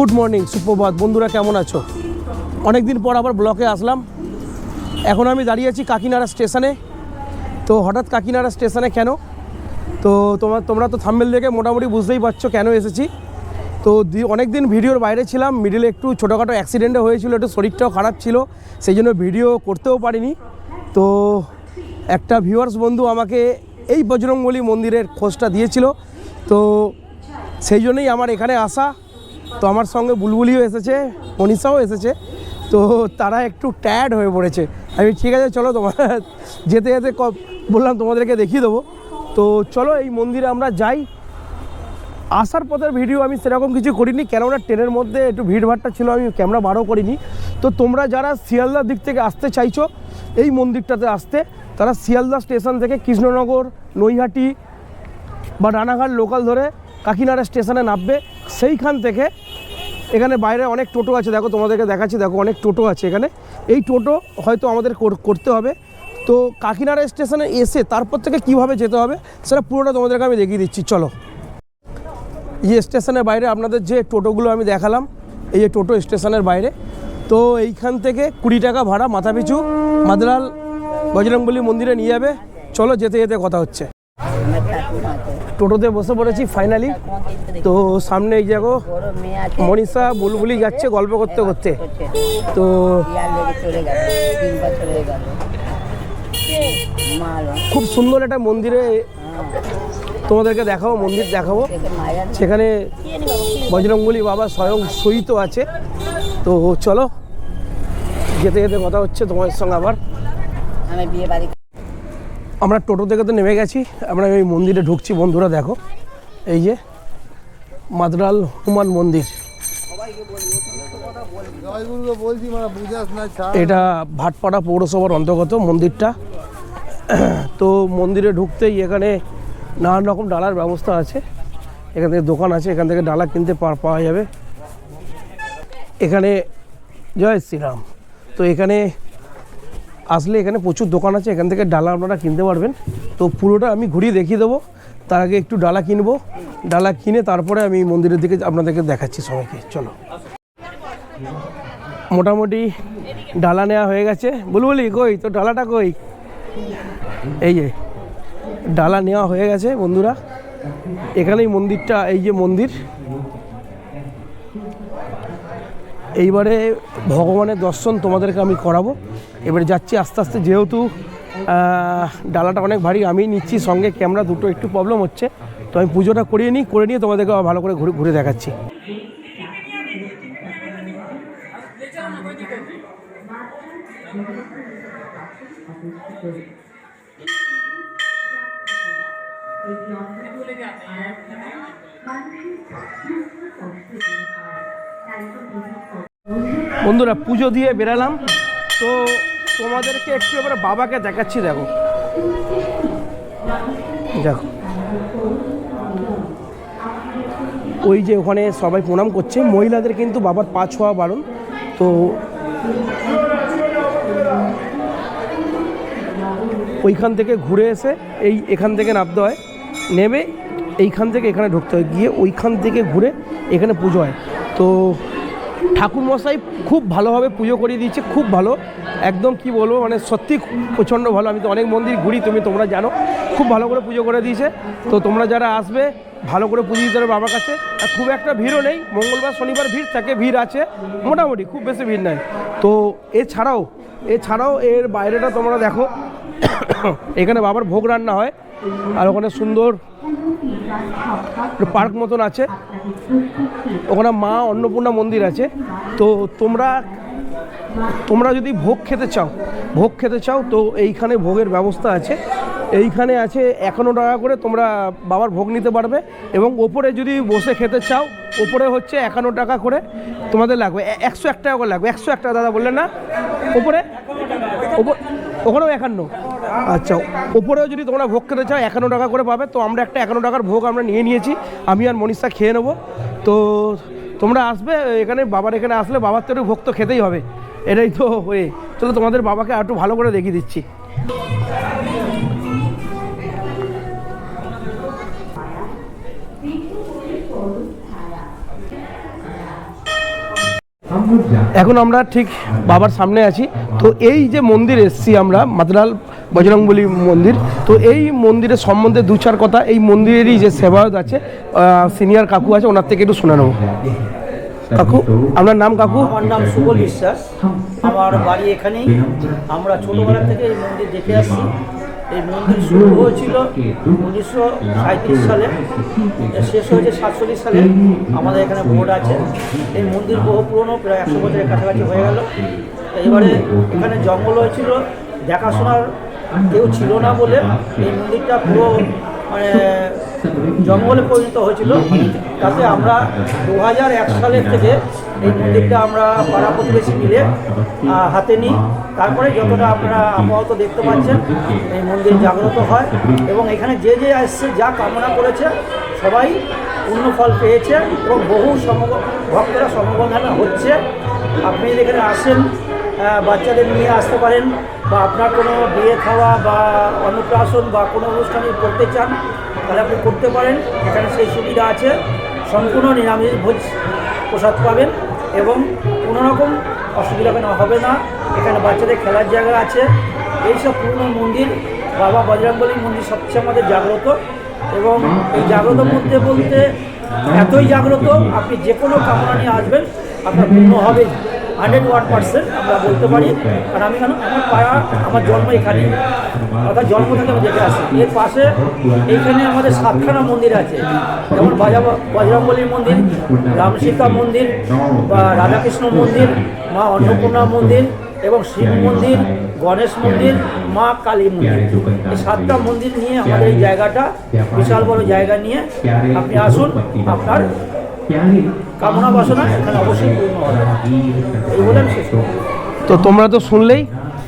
Good morning, সুপ্রভাত। বন্ধুরা, কেমন আছো? অনেক দিন পর আবার ব্লকে আসলাম। এখন আমি দাঁড়িয়ে আছি কাকিনাড়া স্টেশনে। তো হঠাৎ কাকিনাড়া স্টেশনে কেন? তো তোমার তোমরা তো থাম্বেল দেখে মোটামুটি বুঝতেই পারছ কেন এসেছি। তো অনেক দিন ভিডিওর বাইরে ছিলাম মিডিলে একটু ছোটোখাটো অ্যাক্সিডেন্টও হয়েছিল, একটু শরীরটাও খারাপ ছিল, সেই জন্য ভিডিও করতেও পারিনি। তো একটা ভিউয়ার্স বন্ধু আমাকে এই বজরংবলী মন্দিরের খোঁজটা দিয়েছিল। তো সেই জন্যই আমার এখানে আসা। তো আমার সঙ্গে বুলবুলিও এসেছে, মনীষাও এসেছে, তো তারা একটু ট্যাড হয়ে পড়েছে। আমি ঠিক আছে, চলো তোমার যেতে যেতে বললাম, তোমাদেরকে দেখিয়ে দেবো। তো চলো এই মন্দিরে আমরা যাই। আসার পথের ভিডিও আমি সেরকম কিছু করিনি, কেননা ট্রেনের মধ্যে একটু ভিড়ভাড়টা ছিল, আমি ক্যামেরা বারও করিনি। তো তোমরা যারা শিয়ালদার দিক থেকে আসতে চাইছো, এই মন্দিরটাতে আসতে, তারা শিয়ালদা স্টেশন থেকে কৃষ্ণনগর, নৈহাটি বা রানাঘাট লোকাল ধরে কাকিনাড়া স্টেশনে নামবে। সেইখান থেকে এখানে বাইরে অনেক টোটো আছে, দেখো তোমাদেরকে দেখাচ্ছি, দেখো অনেক টোটো আছে এখানে। এই টোটো হয়তো আমাদের কর- করতে হবে। তো কাকিনাড়া স্টেশনে এসে তারপর থেকে কীভাবে যেতে হবে, সেটা পুরোটা তোমাদেরকে আমি দেখিয়ে দিচ্ছি, চলো। এই স্টেশনের বাইরে আপনাদের যে টোটোগুলো আমি দেখালাম, এই যে টোটো স্টেশনের বাইরে। তো এইখান থেকে কুড়ি টাকা ভাড়া মাথা পিছু মাদলাল, বজরংবলী মন্দিরে নিয়ে যাবে। চলো যেতে যেতে কথা হচ্ছে। টোটোতে বসে পড়েছি ফাইনালি তো সামনে এই দেখো, মনীষা বুলবুলি যাচ্ছে গল্প করতে করতে। তো খুব সুন্দর একটা মন্দিরে তোমাদেরকে দেখাবো, মন্দির দেখাবো। সেখানে বজরংবলী বাবা স্বয়ং সহিত আছে। তো চলো, যেতে যেতে কথা হচ্ছে তোমাদের সঙ্গে আবার। আমি বিয়ে বাড়ি আমরা টোটো থেকে তো নেমে গেছি আমরা এই মন্দিরে ঢুকছি। বন্ধুরা দেখো এই যে মাদরাল হনুমান মন্দির। মানে এটা ভাটপাড়া পৌরসভার অন্তর্গত মন্দিরটা। তো মন্দিরে ঢুকতেই এখানে নানান রকম ডালার ব্যবস্থা আছে। এখান থেকে দোকান আছে এখান থেকে ডালা কিনতে পাওয়া যাবে। এখানে জয় শ্রীরাম। তো এখানে আসলে এখানে প্রচুর দোকান আছে, এখান থেকে ডালা আপনারা কিনতে পারবেন। তো পুরোটা আমি ঘুরিয়ে দেখিয়ে দেবো। তার আগে একটু ডালা কিনবো। ডালা কিনে তারপরে আমি মন্দিরের দিকে আপনাদেরকে দেখাচ্ছি সবাইকে। চলো। মোটামুটি ডালা নেওয়া হয়ে গেছে। বুলবুলি, কই? তো ডালাটা কই? এই যে, ডালা নেওয়া হয়ে গেছে বন্ধুরা। এখানেই মন্দিরটা, এই যে মন্দির। এইবারে ভগবানের দর্শন তোমাদেরকে আমি করাবো। এবারে যাচ্ছি আস্তে আস্তে, যেহেতু ডালাটা অনেক ভারী, আমি নিচ্ছি সঙ্গে ক্যামেরা, দুটো একটু প্রবলেম হচ্ছে। তো আমি পুজোটা করিয়ে নিই, করে নিয়ে তোমাদেরকে ভালো করে ঘুরে ঘুরে দেখাচ্ছি। বন্ধুরা, পুজো দিয়ে বেরালাম। তো তোমাদেরকে একটু এবারে বাবাকে দেখাচ্ছি, দেখো। দেখো। ওই যে ওখানে সবাই প্রণাম করছে। মহিলাদের কিন্তু বাবার পা ছোঁয়া বারণ। তো ওইখান থেকে ঘুরে এসে এই এখান থেকে নামতে হয়। নেমে এইখান থেকে এখানে ঢুকতে হয়। গিয়ে ওইখান থেকে ঘুরে এখানে পুজো হয়। তো ঠাকুরমশাই খুব ভালোভাবে পুজো করিয়ে দিচ্ছে খুব ভালো। একদম কি বলব মানে সত্যি প্রচণ্ড ভালো। আমি তো অনেক মন্দির ঘুরি, তুমি তোমরা জানো। খুব ভালো করে পুজো করে দিয়েছে। তো তোমরা যারা আসবে, ভালো করে পুজো দিতে হবে বাবার কাছে। আর খুব একটা ভিড়ও নেই, মঙ্গলবার, শনিবার ভিড় থাকে, ভিড় আছে। মোটামুটি, খুব বেশি ভিড় নাই। তো এছাড়াও এছাড়াও এর বাইরেটা তোমরা দেখো। এখানে বাবার ভোগ রান্না হয়। আর ওখানে সুন্দর পার্ক মতন আছে। ওখানে মা অন্নপূর্ণা মন্দির আছে। তো তোমরা তোমরা যদি ভোগ খেতে চাও, ভোগ খেতে চাও, তো এইখানে ভোগের ব্যবস্থা আছে। এইখানে আছে একান্ন টাকা করে তোমরা বাবার ভোগ নিতে পারবে এবং ওপরে যদি বসে খেতে চাও, ওপরে হচ্ছে একান্ন টাকা করে তোমাদের লাগবে। একশো এক টাকা করে লাগবে। একশো এক টাকা দাদা বললেন না? ওপরে? ওপর ওখানেও একান্ন। আচ্ছা ওপরেও যদি তোমরা ভোগ খেতে চাও, একান্ন টাকা করে পাবে। তো আমরা একটা একান্ন টাকার ভোগ আমরা নিয়ে নিয়েছি। আমি আর মনীষা খেয়ে নেব। তো তোমরা আসবে, এখানে বাবার এখানে আসলে বাবার তো একটু ভোগ তো খেতেই হবে। এটাই তো হয়ে। চলো তোমাদের বাবাকে একটু ভালো করে দেখিয়ে দিচ্ছি। এখন আমরা ঠিক বাবার সামনে আছি। তো এই যে মন্দির এসছি আমরা, মাতলাল বজরংবলী মন্দির। তো এই মন্দিরের সম্বন্ধে দু চার কথা, এই মন্দিরেরই যে সেবায়ত আছে সিনিয়র কাকু আছে, ওনার থেকে একটু শুনে নেব। কাকু, আপনার নাম কাকু? আমার নাম সুবল বিশ্বাস। আমার বাড়ি এখানেই। আমরা ছোটোবেলা থেকে এই মন্দির দেখে আসছি। এই মন্দির শুরু হয়েছিল উনিশশো সাঁত্রিশ সালে শেষ হয়েছে সাতচল্লিশ সালে। আমাদের এখানে বোর্ড আছে। এই মন্দির বহু পুরনো, প্রায় একশো বছরের কাছাকাছি হয়ে গেল। এবারে এখানে জঙ্গল হয়েছিল। দেখাশোনার কেউ ছিল না বলে এই মন্দিরটা পুরো মানে জঙ্গলে পরিণত হয়েছিল। তাতে আমরা দু হাজার এক সালের থেকে এই মন্দিরটা আমরা পাড়া প্রতিবেশী মিলে হাতে নিই। তারপরে যতটা আপনারা আপাতত দেখতে পাচ্ছেন, এই মন্দির জাগ্রত হয়। এবং এখানে যে যে আসছে যা কামনা করেছে, সবাই পূর্ণ ফল পেয়েছে এবং বহু সম, ভক্তরা সমবন্ধনা হচ্ছে। আপনি এখানে আসেন বাচ্চাদের নিয়ে আসতে পারেন বা আপনার কোনো বিয়ে খাওয়া বা অন্নপ্রাশন বা কোনো অনুষ্ঠানে করতে চান, তাহলে আপনি করতে পারেন। এখানে সেই সুবিধা আছে। সম্পূর্ণ নিরামিষ ভোজ প্রসাদ পাবেন এবং কোনো রকম অসুবিধা কেন হবে না। এখানে বাচ্চাদের খেলার জায়গা আছে। এইসব পুরনো মন্দির, বাবা বজরঙ্গলী মন্দির সবচেয়ে আমাদের জাগ্রত এবং এই জাগ্রত মধ্যে বলতে এতই জাগ্রত, আপনি যে কোনো কামনা নিয়ে আসবেন, আপনার পূর্ণ হবে। হান্ড্রেড ওয়ান পার্সেন্ট আমরা বলতে পারি। কারণ আমি কেন? আমার পাড়া, আমার জন্ম এখানে। অর্থাৎ জন্ম থেকে আমি দেখে আসি। এর পাশে এইখানে আমাদের সাতখানা মন্দির আছে। যেমন বাজা বজরঙ্গলীর মন্দির রাম সীতা মন্দির, বা রাধাকৃষ্ণ মন্দির, মা অন্নপূর্ণা মন্দির এবং শিব মন্দির, গণেশ মন্দির, মা কালী মন্দির। এই সাতটা মন্দির নিয়ে আমাদের এই জায়গাটা বিশাল বড় জায়গা নিয়ে আপনি আসুন, আপনার কামনা বাসনা এখানে অবশ্যই পূর্ণ হবে। তো তোমরা তো শুনলেই,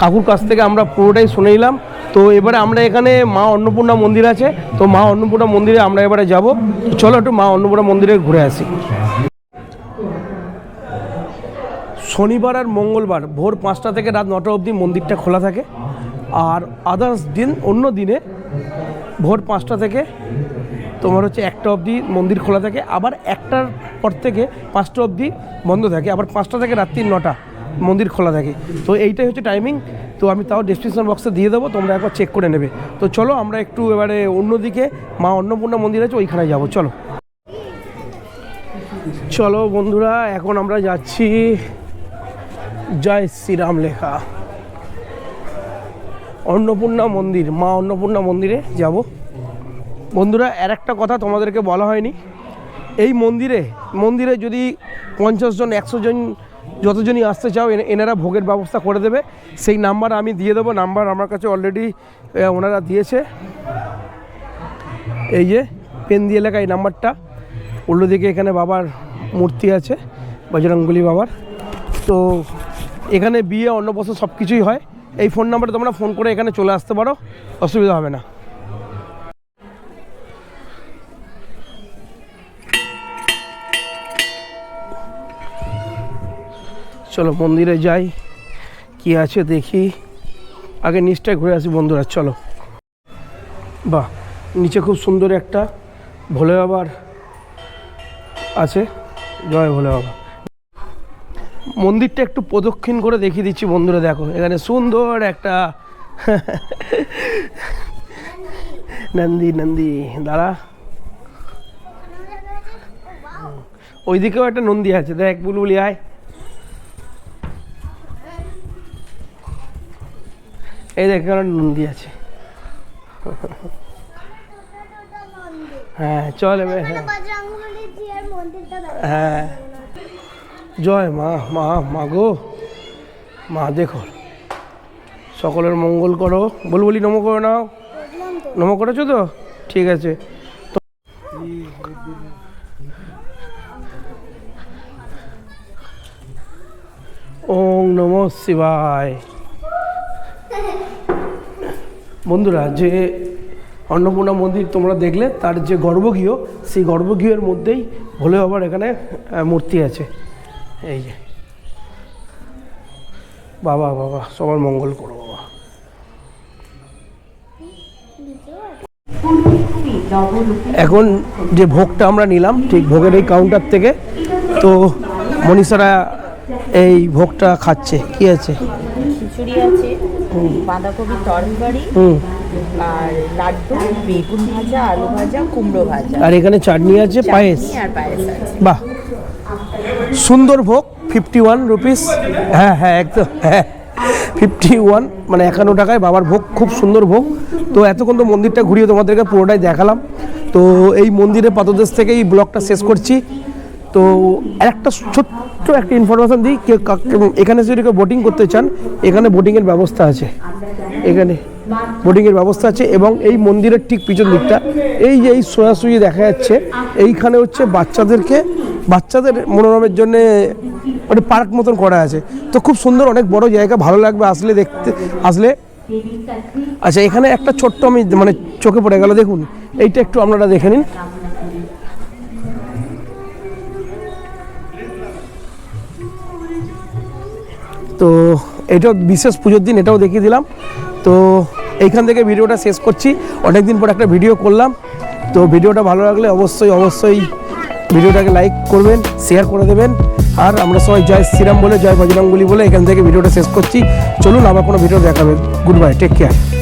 কাকুর কাছ থেকে আমরা পুরোটাই শুনে নিলাম। তো এবারে আমরা এখানে মা অন্নপূর্ণা মন্দির আছে, তো মা অন্নপূর্ণা মন্দিরে আমরা এবারে যাব। চলো একটু মা অন্নপূর্ণা মন্দিরে ঘুরে আসি। শনিবার আর মঙ্গলবার ভোর পাঁচটা থেকে রাত নটা অবধি মন্দিরটা খোলা থাকে। আর আদার্স দিন অন্য দিনে ভোর পাঁচটা থেকে তোমার হচ্ছে একটা অবধি মন্দির খোলা থাকে, আবার একটার পর থেকে পাঁচটা অবধি বন্ধ থাকে, আবার পাঁচটা থেকে রাত্রি নটা মন্দির খোলা থাকে। তো এইটাই হচ্ছে টাইমিং তো আমি তাও ডিসক্রিপশন বক্সে দিয়ে দেবো, তোমরা একবার চেক করে নেবে। তো চলো আমরা একটু এবারে অন্যদিকে, মা অন্নপূর্ণা মন্দির আছে, ওইখানে যাব, চলো। চলো বন্ধুরা, এখন আমরা যাচ্ছি জয় শ্রীরাম লেখা। অন্নপূর্ণা মন্দির, মা অন্নপূর্ণা মন্দিরে যাব। বন্ধুরা, আর একটা কথা তোমাদেরকে বলা হয়নি। এই মন্দিরে মন্দিরে যদি পঞ্চাশ জন, একশো জন যতজনই আসতে চাও, এনে- এনারা ভোগের ব্যবস্থা করে দেবে। সেই নাম্বার আমি দিয়ে দেবো। নাম্বার আমার কাছে অলরেডি ওনারা দিয়েছে। এই যে পেন দিয়ে লেখা এই নাম্বারটা। উল্টো দিকে এখানে বাবার মূর্তি আছে বজরঙ্গলি বাবার। তো এখানে বিয়ে, অন্নপ্রাশন সব কিছুই হয়। এই ফোন নাম্বারে তোমরা ফোন করে এখানে চলে আসতে পারো। অসুবিধা হবে না। চলো মন্দিরে যাই। কি আছে দেখি। আগে নিচটায় ঘুরে আসি বন্ধুরা, চলো। বাহ, নিচে খুব সুন্দর একটা ভোলে বাবার আছে। জয় ভোলে বাবা মন্দিরটা একটু প্রদক্ষিণ করে দেখিয়ে দিচ্ছি বন্ধুরা, দেখো। এখানে সুন্দর একটা নন্দী নন্দী, দাঁড়া। ওইদিকেও একটা নন্দী আছে, দেখ, বুলবুলি, আয়। এই দেখে নন্দী আছে। হ্যাঁ চল হ্যাঁ। হ্যাঁ। জয় মা মা মা গো। মা, দেখো। সকলের মঙ্গল করো। বল বলি, নম করে নাও। নম করেছ তো? ঠিক আছে। তো- ওং নম শিবায়। বন্ধুরা, যে অন্নপূর্ণা মন্দির তোমরা দেখলে, তার যে গর্ভগৃহ, সেই গর্ভগৃহের মধ্যেই ভোলে বাবার এখানে মূর্তি আছে। এই যে। বাবা বাবা, সবার মঙ্গল করো, বাবা। এখন যে ভোগটা আমরা নিলাম, ঠিক ভোগের এই কাউন্টার থেকে, তো মনীষারা এই ভোগটা খাচ্ছে। কি আছে? খিচুড়ি আছে বাঁধাকপির তরকারি আর লাড্ডু বেগুন ভাজা আলু ভাজা কুমড়ো ভাজা। আর এখানে চাটনি আছে পায়েস। আর পায়েস আছে। বাহ। সুন্দর ভোগ ফিফটি ওয়ান রুপিস হ্যাঁ হ্যাঁ একদম হ্যাঁ। ফিফটি ওয়ান মানে একান্ন টাকায় বাবার ভোগ খুব সুন্দর ভোগ। তো এতক্ষণ তো মন্দিরটা ঘুরিয়ে তোমাদেরকে পুরোটাই দেখালাম। তো এই মন্দিরের পাদদেশ থেকে এই ব্লগটা শেষ করছি। তো একটা ছোট্ট একটা ইনফরমেশন দিই, কেউ এখানে যদি কেউ বোটিং করতে চান, এখানে বোটিংয়ের ব্যবস্থা আছে। এখানে বোটিংয়ের ব্যবস্থা আছে এবং এই মন্দিরের ঠিক পিছন দিকটা। এই যে এই সোয়াশুয়ি দেখা যাচ্ছে, এইখানে হচ্ছে বাচ্চাদেরকে, বাচ্চাদের মনোরমের জন্য মানে পার্ক মতন করা আছে। তো খুব সুন্দর, অনেক বড় জায়গা, ভালো লাগবে আসলে দেখতে, আসলে। আচ্ছা এখানে একটা ছোট্ট আমি মানে চোখে পড়ে গেল, দেখুন। এইটা একটু আপনারা দেখে নিন। তো এটাও বিশেষ পুজোর দিন, এটাও দেখিয়ে দিলাম। তো এইখান থেকে ভিডিওটা শেষ করছি। অনেক দিন পর একটা ভিডিও করলাম। তো ভিডিওটা ভালো লাগলে অবশ্যই অবশ্যই ভিডিওটাকে লাইক করবেন শেয়ার করে দেবেন। আর আমরা সবাই জয় শ্রীরাম বলে, জয় বজরঙ্গুলি বলে এখান থেকে ভিডিওটা শেষ করছি। চলুন আবার কোনো ভিডিও দেখাবেন গুড বাই টেক কেয়ার